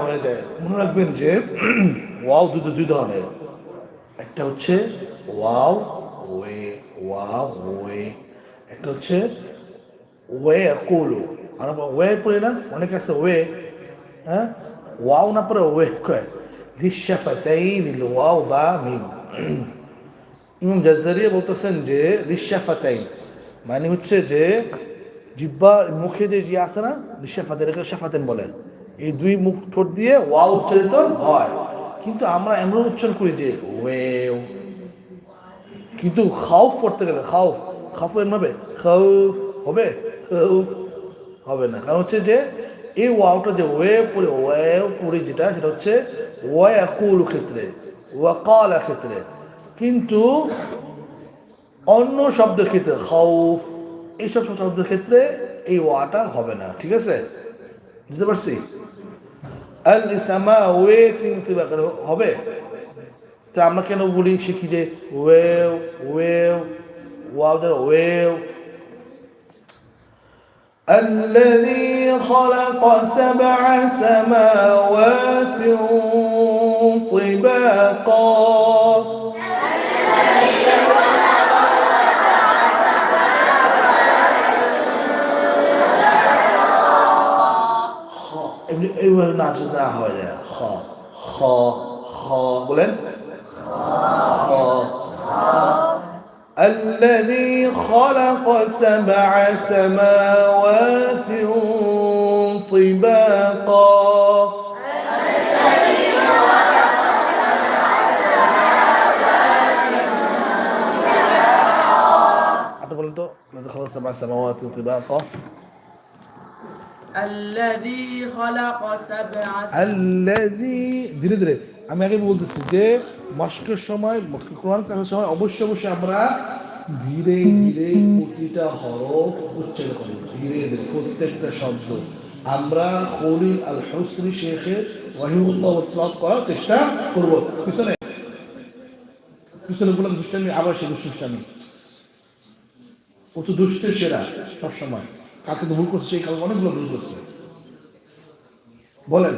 হয়ে যায় মনে রাখবেন যে, ওয়াও দুটো দুই ধরনের। একটা হচ্ছে ওয়াও, ওয়ে ওয়াও, ওয়ে। একটা হচ্ছে ওয়ে, কোলো। আমরা ওয়ে পড়ি না? অনেকে আছে ওয়ে। হ্যাঁ? ওয়াও না পরে ওয়ে কয়। রিশাফাতাইন ওয়াও বা মিম। ইমাম জাজারিয়া বলতেছেন যে রিশাফাতাইন মানে হচ্ছে যে জিব্বা মুখে যে যে আছে না রিশাফাতেন এটাকে শাফাতেন বলে। এই দুই মুখ ঠোঁট দিয়ে ওয়া উচ্চারিত হয়। কিন্তু আমরা এমন উচ্চারণ করি যে ওয়েও। কিন্তু খাউফ পড়তে গেলে, খাউফ খাউফ এমন হবে খাউফ হবে হবে না। কারণ হচ্ছে যে এই ওয়াওটা যে ওয়ে পড়ে ওয়ে পড়ি যেটা, সেটা হচ্ছে ওয়াকুল ক্ষেত্রে, ওয়াকাল ক্ষেত্রে। কিন্তু অন্য শব্দের ক্ষেত্রে খাউফ, এইসব সব শব্দের ক্ষেত্রে এই ওয়াটা হবে না, ঠিক আছে? বুঝতে পারছি? আল ইসামা ওয়ে কিন্তু হবে তা আমরা কেন বলি শিখি যে ওয়েও ওয়েও ওয়াও দ্বারা ওয়েও الذي خلق سبع سماوات طباقا এইভাবে নাচ না হয় না খ খ খ বলেন খ الذي خلق سبع سماوات طباقا আপনি বলেন তো الذي خلق سبع سماوات طباقا ধীরে ধীরে আমি আগে বলতেছি যে মস্কের সময় কোরআন কাছের সময় অবশ্যই অবশ্যই আমরা ধীরে ধীরে প্রতিটা হরফ উচ্চারণ করি। ধীরে ধীরে প্রত্যেকটা শব্দ। আমরা খলিল আল হুসরি শেখের ওয়াহিউল্লাহ করার চেষ্টা করব। পিছনে পিছনে বললাম দুষ্টামি, আবার সে দুষ্টামি। ও তো দুষ্টের সেরা সবসময়। কাকে তো ভুল করছে সেই কারণে অনেকগুলো ভুল করছে বলেন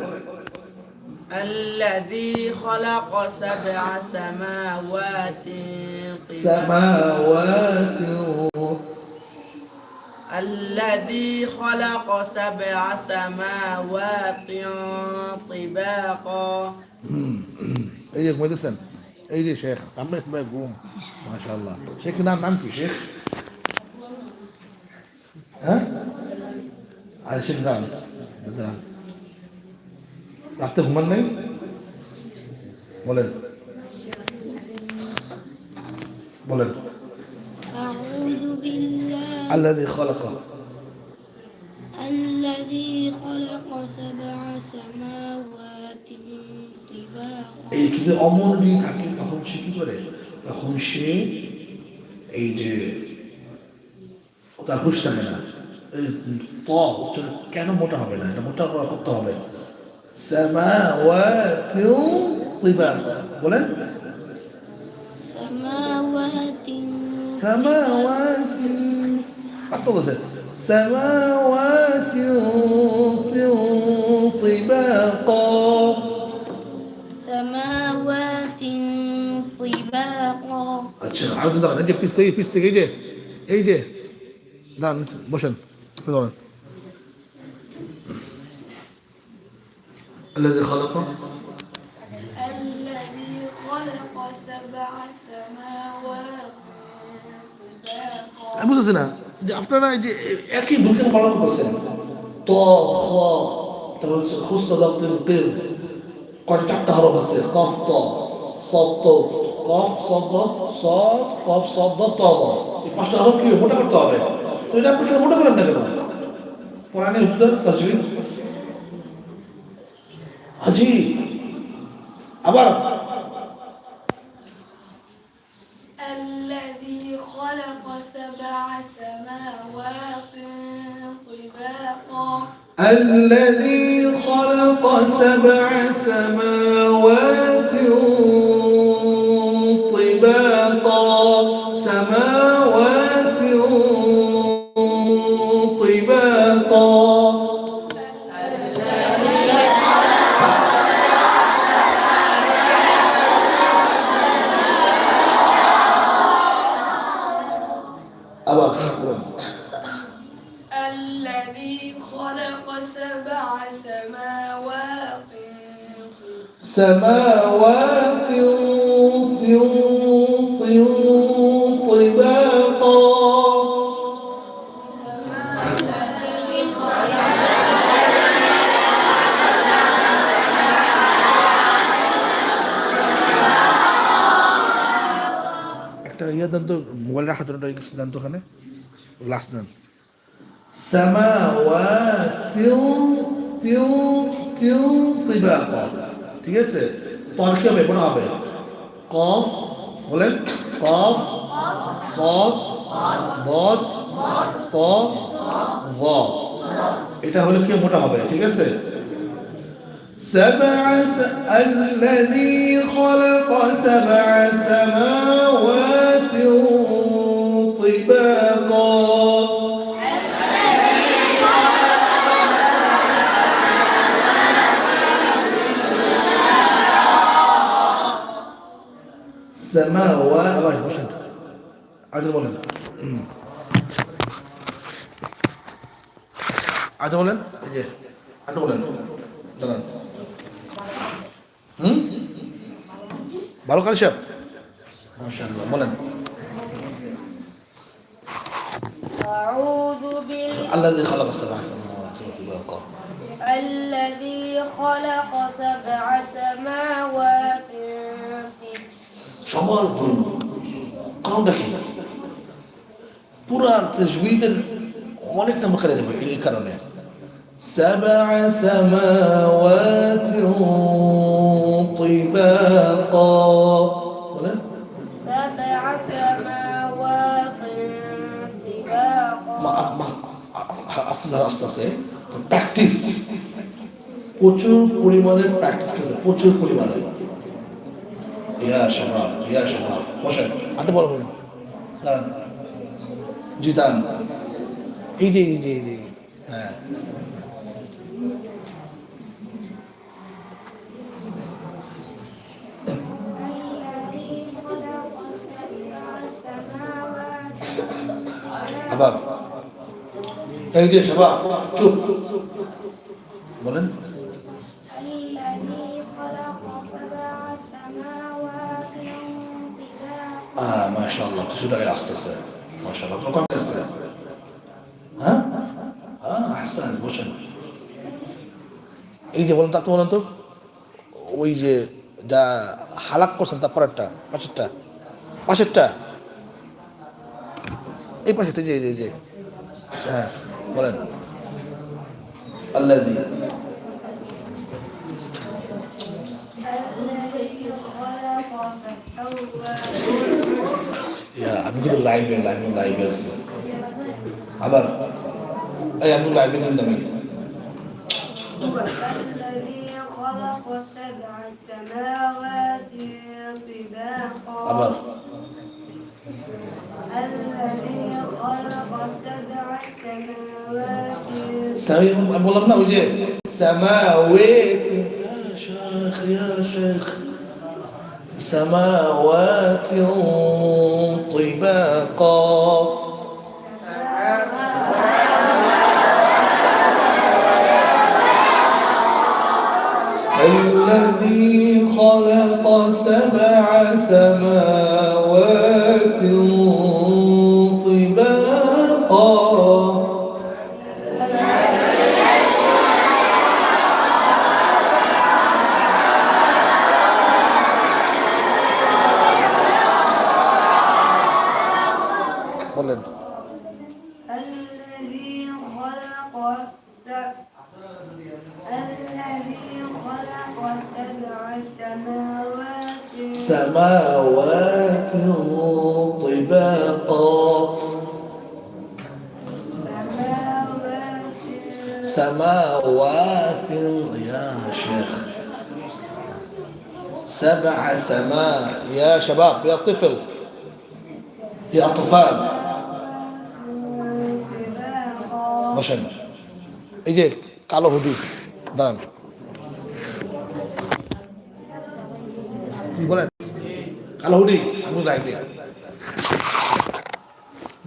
الذي خلق سبع سماوات طباقا سماوات الذي خلق سبع سماوات طباقا এই যে ঘুমাইতেছেন এই যে শেখ আমরা একবার ঘুম মাশাল্লাহ শেখ নাম নাম কি শেখ হ্যাঁ আর শেখ দাঁড়ান দাঁড়ান রাতে ঘুমান নাই বলেন বলেন أعوذ بالله الذي خلق الذي خلق سبع سماوات طباقا এই কিন্তু অমর যদি থাকে তখন সে কি করে তখন সে এই যে তার হুশ থাকে না এই ত উচ্চারণ কেন মোটা হবে না এটা মোটা করা করতে হবে সামাওয়াতিউ তিবাকা বলেন سماوات সামাওয়াতি কত বলছে সামাওয়াতিউ তিবাকা سماوات طباقا আচ্ছা আরো দিন দাঁড়ান এই যে পিস থেকে পিস থেকে এই যে এই যে দাঁড়ান বসেন দাঁড়ান الذي خلق الذي خلق سبع سماوات طباقا আমি বুঝতেছি না যে আপনারা এই যে একই ভূমিকা পালন করছেন ত খ তারপর হচ্ছে খুসদাতের তেল কয়টা চারটা হরফ আছে কফ ত সদ ত কফ সদ সদ কফ সদ ত ব। এই পাঁচটা হরফ কি মোটা করতে হবে তো এটা আপনি কেন মোটা করেন না কেন কোরআনে হুসদা তাজবিন হাজি আবার الذي خلق سبع سماوات طباقا الذي خلق سبع سماوات طباقا سماوات سماوات طباقا একটা ইয়ে দেন তো মোবাইল রাখার জন্য একটা কিছু দেন তো ওখানে লাস্ট দেন সামাওয়াত তিউ তিউ তিউ তিবাকা ঠিক আছে পর কি হবে মনে হবে কফ বলেন কফ সদ বদ ত ভ এটা হলে কি মোটা হবে ঠিক আছে سبع س- الذي خلق سبع سماوات طباقا السماوات الله يبارك عدد ولن عدد ولن عدد ولن بارك الله شاب ما شاء الله. ولن أعوذ بالله. الذي خلق سبع سماوات طباقا الذي خلق سبع سماوات. সবার বলুন কারণটা কি পুরান তসবিদের অনেক নাম করে দেবে এই কারণে سبع سماوات طباقا বলেন سبع سماوات طباقا মা- মা- আস্তে আস্তে আস্তে প্র্যাকটিস প্রচুর পরিমাণে প্র্যাকটিস করতে হবে, প্রচুর পরিমাণে ইয়া সভা ইয়া সভা বসেন আপনি বলো বলুন। দাঁড়ান। জি, দাঁড়ান। এই যে এই যে, এই হ্যাঁ। আবার। এই যে সভা চুপ। বলেন। হ্যাঁ মাশাল্লাহ কিছু টাকায় আসতেছে। মাশাল্লাহ আপনার কম আসছে হ্যাঁ? হ্যাঁ আসছেন বসেন। এই যে বলেন তো, আপনি বলেন তো, ওই যে যা হালাক করছেন তার পরেরটা, পাশেরটা পাশেরটা। এই পাশেরটা যে যে যে। হ্যাঁ বলেন। আল্লাহ দিয়ে আমি কিন্তু লাইভে লাইভে লাইভে আছি আবার এই আমি লাইভে কিন্তু আমি الذي خلق سبع سماوات طباقا আবার الذي خلق سبع سماوات سامي আমি বললাম না ওই যে سماوات يا شيخ يا شيخ سماوات طباقا. الذي خلق سبع سماوات يا شيخ سبع سماء يا شباب يا طفل يا أطفال طباقا বসেন এই যে কালো হুডি দাঁড়ান কি বলেন কালো হুডি আমি লাইক দিয়া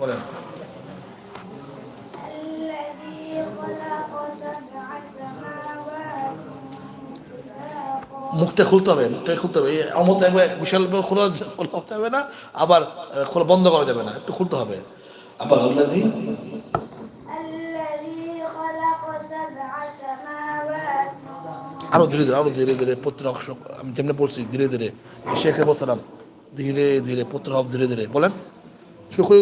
বলেন মুখটা খুলতে হবে, মুখটা খুলতে হবে। অমত একবার বিশাল খোলা খোলা যাবে না, আবার খোলা বন্ধ করা যাবে না, একটু খুলতে হবে। আবার আল্লাহ আরও ধীরে ধীরে, আরও ধীরে ধীরে প্রত্যেক আমি যেমনি বলছি, ধীরে ধীরে। শেখে বলছিলাম ধীরে ধীরে পুত্র হক ধীরে ধীরে। বলেন। শুকুরে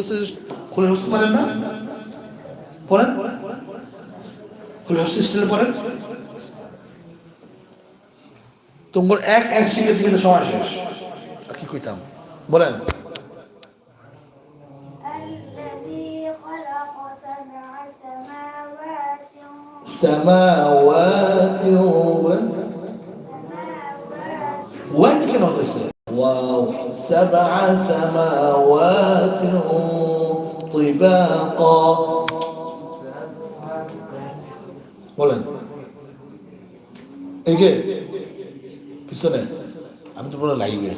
খুলে হচ্ছে পারেন না? বলেন। খুলে হচ্ছে স্টিল পড়েন তোমার এক এক শিখে শিখে সময় শেষ আর কি কইতাম বলেন الذي خلق سبع سماوات سماوات سماوات وين كان هتسأل واو سبع سماوات طباقا বলেন এই যে পিছনে আমি তো পুরো লাইভে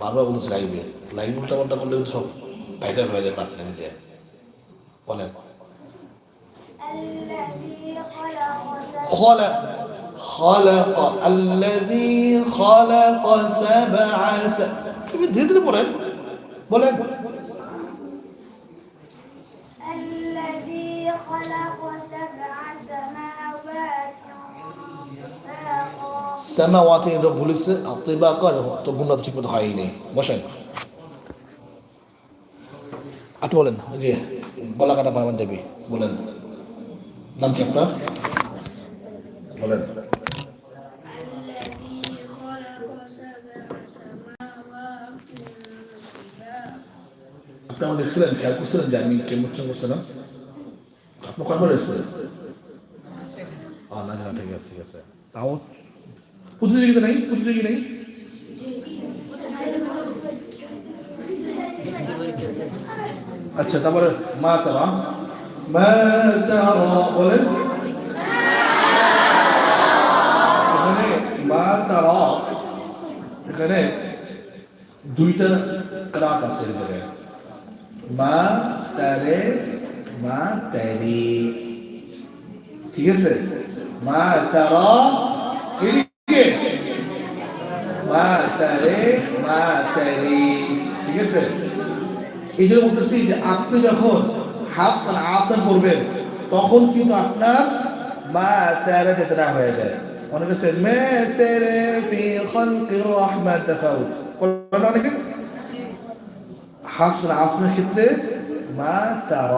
বারবার বলতেছি লাইভে লাইভ উল্টা পাল্টা করলে কিন্তু সব ভাইরাল হয়ে যায় পাটনা নিজে বলেন الذي خلق سبع خلق خلق الذي خلق سبع س... তুমি ধীরে ধীরে বলেন বলেন الذي خلق سبع سماوات طباقا সামাওয়াতি এটা বলেছে আতিবা করে তো গুণটা ঠিক মতো হয়ই নেই বসেন। আপনি বলেন জি বলা কাটা ভগবান দেবী বলেন। নাম কি আপনার? বলেন। আপনি আমার দেখছিলেন খেয়াল করছিলেন যে আমি কেমন করছিলাম আপনি কখন এসেছিলেন? হ্যাঁ, ঠিক আছে ঠিক আছে। তাও প্রতিযোগিতা নেই প্রতিযোগী নেই। আচ্ছা তারপরে মা তারা। মা তারা বলেন। এখানে মা তারা, এখানে দুইটা রাত আছে এখানে। মা তারে, মা তারি। ঠিক আছে? মা তারা এদিকে মা তারে মা তারি ঠিক আছে এই জন্য বলতেছি যে আপনি যখন হাফ মানে আসার করবেন তখন কিন্তু আপনার মা তেরে তেতরা হয়ে যায়। অনেকে সে মে তেরে ফি খলকি রহমান তাফাউত বলেন অনেকে? হাফ মানে আসনের ক্ষেত্রে মা তার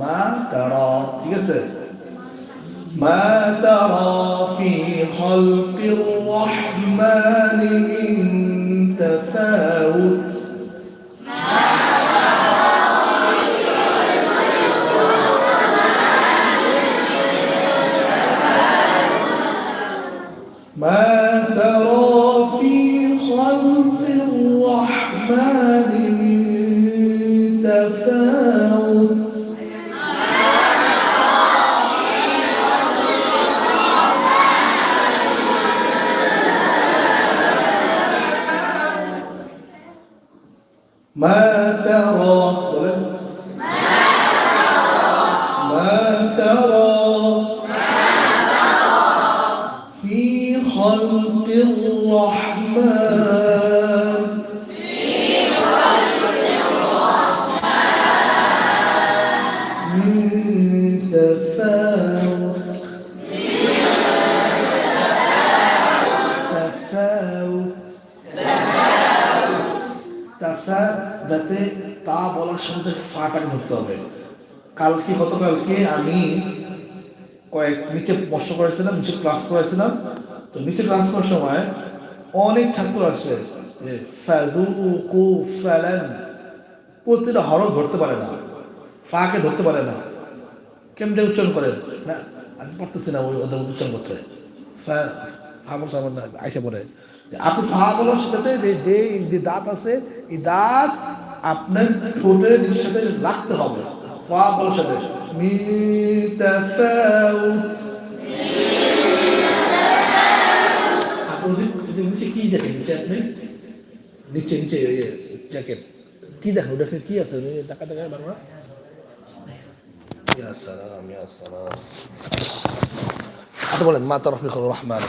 মা তার, ঠিক আছে? মা তার ফি খলকি রহমান মিন তাফাউত। যাতে তা বলার সাথে ফাটাকে ধরতে হবে। কালকে, গতকালকে আমি কয়েক, নিচে বর্ষ করেছিলাম, নিচে ক্লাস করেছিলাম। তো নিচে ক্লাস করার সময় অনেক ছাত্র আছে যে, ফাযুকু ফ্যালেন প্রতিটা হরফ ধরতে পারে না, ফাকে ধরতে পারে না। কেমনে উচ্চারণ করেন না, আমি পারতেছি না ওই ওদের উচ্চারণ করতে। আইসা পড়ে। আপনি ফা বলার সাথে যে যে দাঁত আছে, এই দাঁত আপনার ঠোঁটের নিজের সাথে লাগতে হবে ফা বলার সাথে মিতাফাউত আপনি ওদের- ওদের নিচে কি দেখেন নিচে আপনি নিচে নিচে জ্যাকেট কি দেখেন ওটা কি আছে ওই দেখা দেখা বাংলা يا سلام يا سلام আপনি বলেন মা তরফিকুর রহমান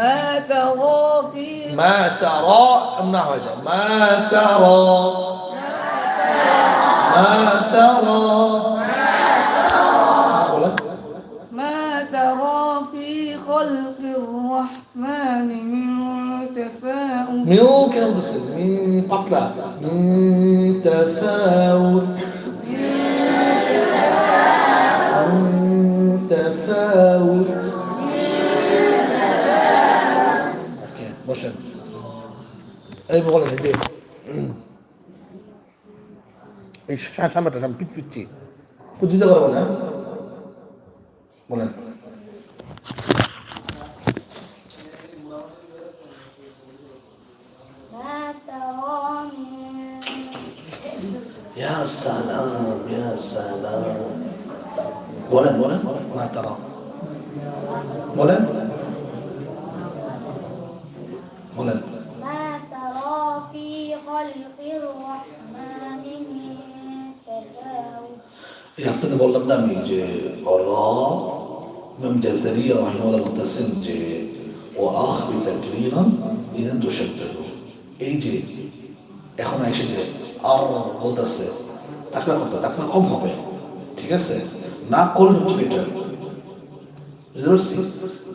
ما ترى في ما ترى ما ترى ما ترى. ما ترى. ما ترى في خلق الرحمن من تفاؤل. من كلام من من এই বলেন এই যে এই সামনেটা আমি পিট পিচ্ছি বুঝতে পারবো না বলেন ما ترى من يا سلام يا سلام বলেন বলেন মা তারা বলেন বলেন এই আপনাদের বললাম না আমি যে ইমাম জাজারিয়া রহিমাল্লাহ বলতেছেন যে, ও আখফি তাকরিরান ইদান তুশাদ্দাদু। এই যে, এখন এসে আর বলতেছে তাকলা করতে তাকলা কম হবে, ঠিক আছে? না করলে হচ্ছে বেটার বুঝতে পারছি?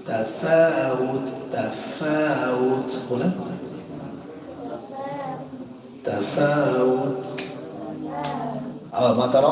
তাফাউত তাফাউত বলেন। তাফাউত, আবার মা তারা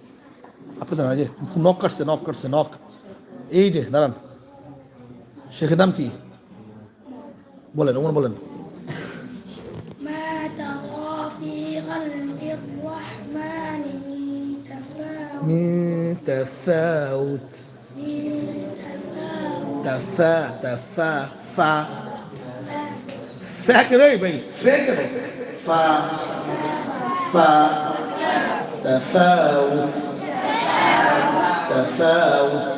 আপনি দাঁড়ান এই যে নক কাটছে নক কাটছে নক এই যে দাঁড়ান শেখের নাম কি বলেন ওমর বলেন ما ترى في خلق الرحمن من تفاوت من تفاوت من تفاوت تفا تفا فا فاكر ايه بي فاكر فا فا تفاوت تفاوت.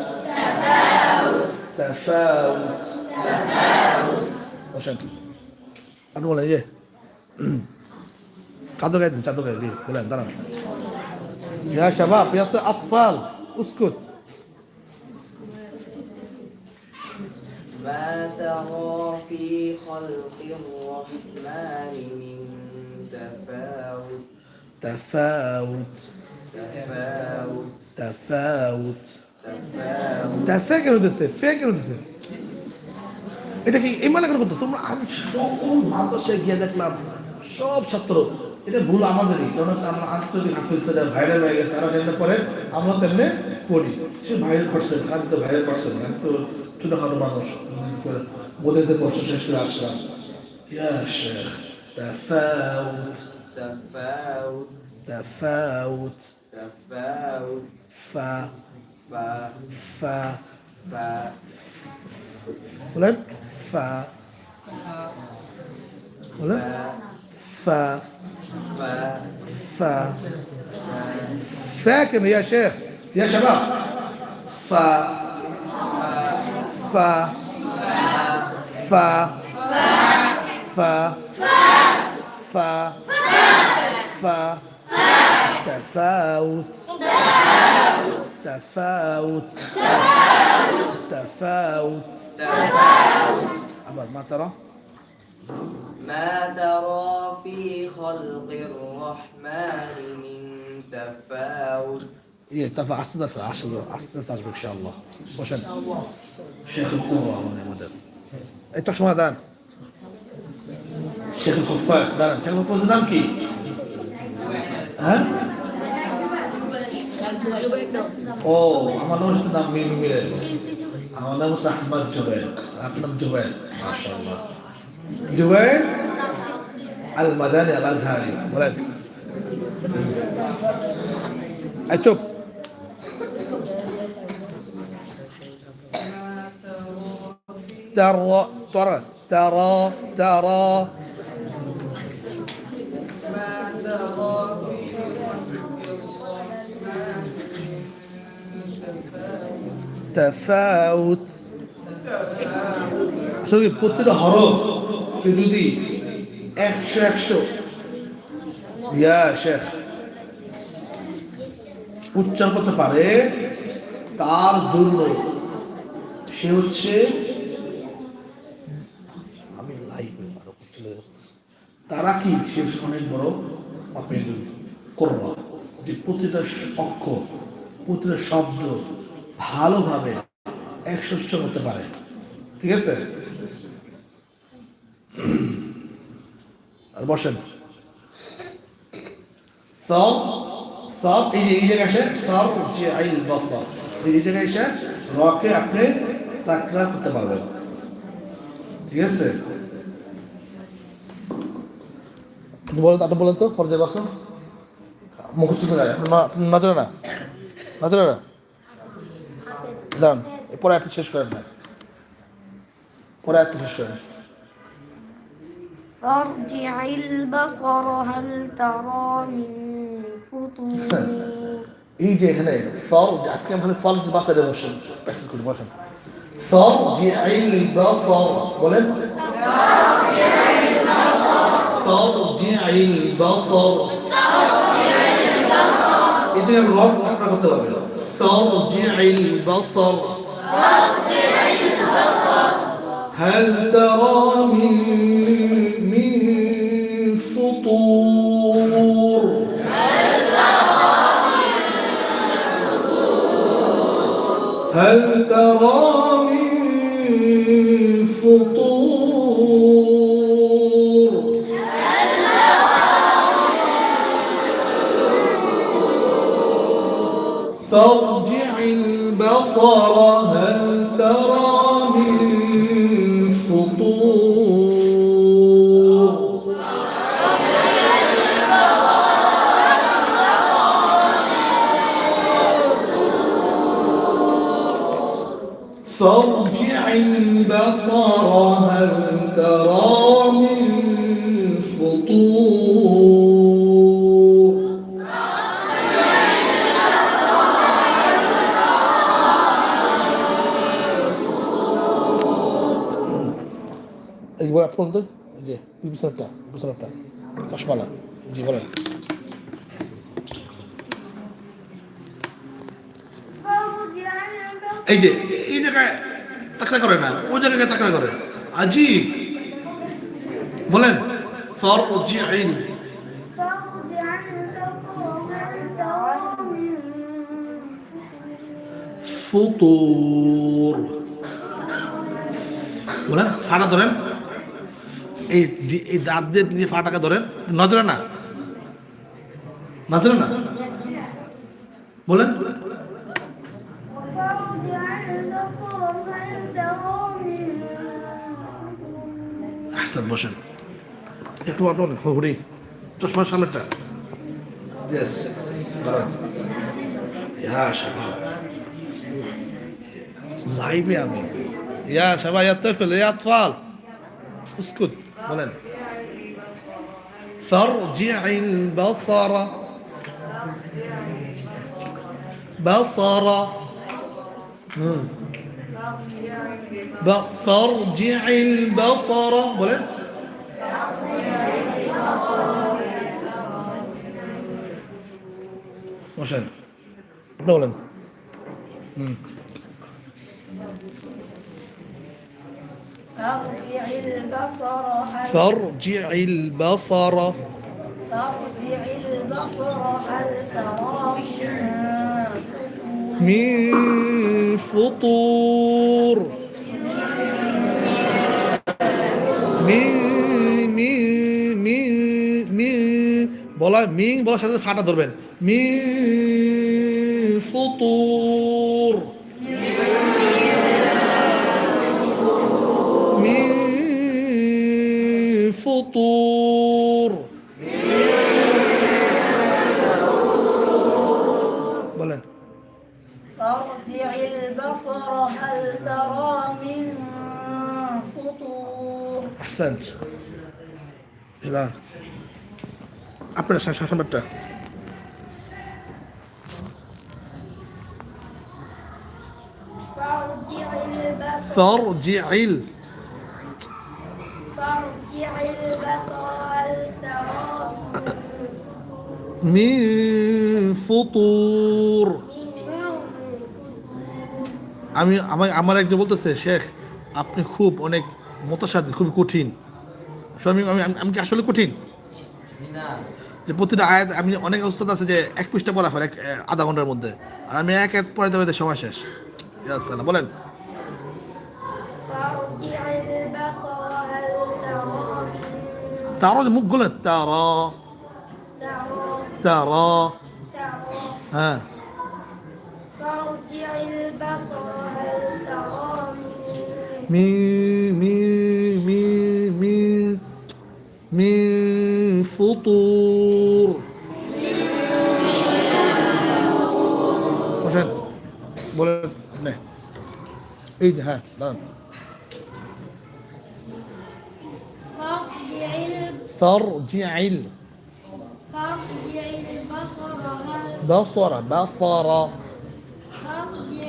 تفاوت. تفاوت. تفاوت عشان أقول إيه قعدوا قاعدين قعدوا قاعدين كلهم درنا يا شباب يا أطفال اسكت. ما ترى في خلق الرحمن من تفاوت؟ تفاوت. তাফাউত এটা কি এই মানে কেন করতো তোমরা আমি সকল গিয়ে দেখলাম সব ছাত্র এটা ভুল আমাদেরই কারণ হচ্ছে আমরা আন্তর্জাতিক ভাইরাল হয়ে গেছে তারা পরে আমরা তেমনি পড়ি। সে ভাইরাল পার্সন তো ভাইরাল পার্সন আমি তো মানুষ বোধেতে পড়ছে শেষ করে আসলাম। ইয়া শেখ তাফাউত। tofauti fa fa fa fa ulan fa ulan fa fa fa فاكم يا شيخ يا شباب ف ف ف ف ف ف ف تفاوت. تفاوت. تفاوت. عبر ما ترى؟ ما ترى في خلق الرحمن من تفاوت؟ إيه اتفق على 16 10 على 16 إن شاء الله. وشن؟ شيخ القوة هنا مدد انت شو هذا شيخ الخفاف دارن شيخ الخفاف نام كي؟ ها ও আমার নাম হচ্ছে নাম মিল মিলে আমার নাম হচ্ছে আহমদ জুবের আপনার নাম জুবের মাশাআল্লাহ জুবের আল মাদানি আল আজহারি বলেন এই চুপ ترى ترى ترى ترى তাফাউত সরি প্রতিটা হরফ যদি একশো একশো। ইয়া শেখ। উচ্চার করতে পারে তার জন্য। সে হচ্ছে আমি লাইভ তারা কি? সে অনেক বড় আপনি করবা যে প্রতিটা অক্ষর প্রতিটা শব্দ ভালোভাবে উচ্চারণ করতে পারে। ঠিক আছে? আর বসেন। সব সব, এই যে, এই জায়গায় সব যে আইল বসা, এই জায়গায় এসে রকে আপনি তাকরার করতে পারবেন। ঠিক আছে? বলেন, আপনি বলেন তো ফরজের বসা। মুখস্থ না না। না না। দাঁড়ান পরে এত শেষ করেন না পরে এত শেষ করেন فارجع البصر هل ترى من فطور এই যে এখানে ফর আজকে আমি ফল বাসারে বসেন প্যাসেজ করে বসেন ফর জি আইল বাসর বলেন ফর জি আইল বাসর এই যে রং আপনারা করতে পারবেন فارجع البصر. فارجع البصر هل ترى من من فطور هل ترى من فطور؟ هل ترى البصر পিছনেরটা পিছনেরটা চশমালা জি, বলেন। এই যে, এই জায়গায় তাকড়া করে না, ওই জায়গায় তাকড়া করে। আজীব। বলেন ফর জি আইন ফুতুর। বলেন ফাটা ধরেন। এই যে- এই দাঁত দিয়ে নিয়ে ফাটাকে ধরেন নজরে না নজরে না বলেন فارجع البصر هل ترى من فطور আহসান বসেন একটু আপনার হুড়ি চশমার সামনেটা ইয়েস ইয়া শাবাব লাইভে আমি ইয়া শাবাব ইয়া طفل يا اطفال اسكت فارجع البصر. بصر. فارجع البصر. بلد ما شاء الله. فارجع البصر هل فارجع البصر فارجع البصر هل ترى من فطور من فطور من من من من বলা মিং বলার সাথে ফাটা ধরবেন মিন ফুতুর আহসান এবার আপনার সামনেরটা فارجع البصر ফারজিল فارجع البصر هل ترى মিন ফুতুর আমি আমার আমার একজন বলতেছে শেখ আপনি খুব অনেক মোতাসাদ খুবই কঠিন। আমি আমি কি আসলে কঠিন? যে প্রতিটা আয়াত আমি অনেক উস্তাদ আছে যে এক পৃষ্ঠা পড়া হয়, এক আধা ঘণ্টার মধ্যে। আর আমি এক এক পড়াতে পড়াতে সময় শেষ। ইয়াসাল্লাম বলেন। তারা মুখ গোলে তারা। তারা। হ্যাঁ। مي مي مي مي فطور نه ايد ها دان فارجع ال البصر هل بصر بصر فارجع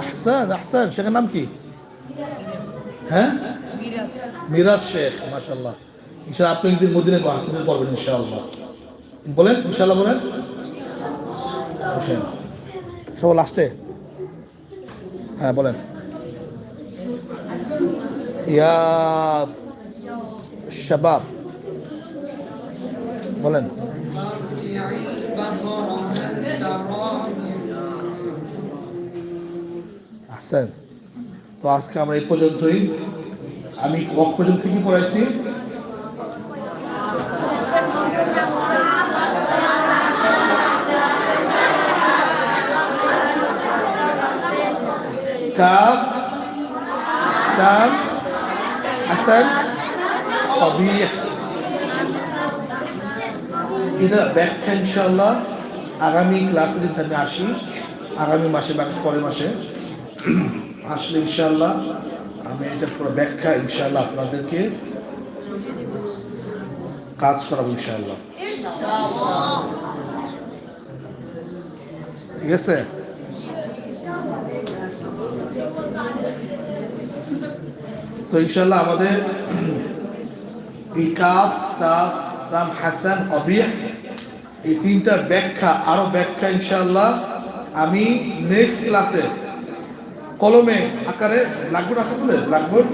আহসান আহসান শেখের নাম কি হ্যাঁ মিরাজ শেখ মাশাল্লাহ ইনশাআল্লাহ আপনি একদিন মদিনে হাসিদের পড়বেন ইনশাআল্লাহ। বলেন ইনশাল্লাহ বলেন। সব লাস্টে হ্যাঁ বলেন। ইয়া শাবাব। বলেন। আহসান তো আজকে আমরা এই পর্যন্তই। আমি কখ পর্যন্ত কি পড়াইছি। ব্যাখ্যা ইনশাল্লাহ আগামী ক্লাসে যদি আমি আসি, আগামী মাসে বা পরের মাসে। আসলে ইনশাল্লাহ আমি এটা পুরো ব্যাখ্যা ইনশাল্লাহ আপনাদেরকে কাজ করাবো ইনশাল্লাহ ঠিক আছে? তো ইনশাল্লাহ আমাদের এই কাফ তাম, হাসান কবিয়া এই তিনটার ব্যাখ্যা, আরও ব্যাখ্যা ইনশাল্লাহ আমি নেক্সট ক্লাসে কলমে আকারে ব্ল্যাকবোর্ড আছে আপনাদের? ব্ল্যাকবোর্ড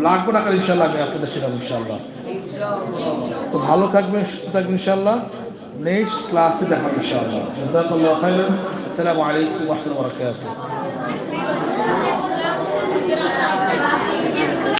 ব্ল্যাকবোর্ড আকারে ইনশাল্লাহ আমি আপনাদের শেখাবো ইনশাল্লাহ তো ভালো থাকবেন, সুস্থ থাকবেন ইনশাল্লাহ নেক্সট ক্লাসে দেখাবো ইনশাল্লাহ জাজাকাল্লাহ খাইরান আসসালামু আলাইকুম ওয়া রাহমাতুল্লাহি ওয়া বারাকাতুহু।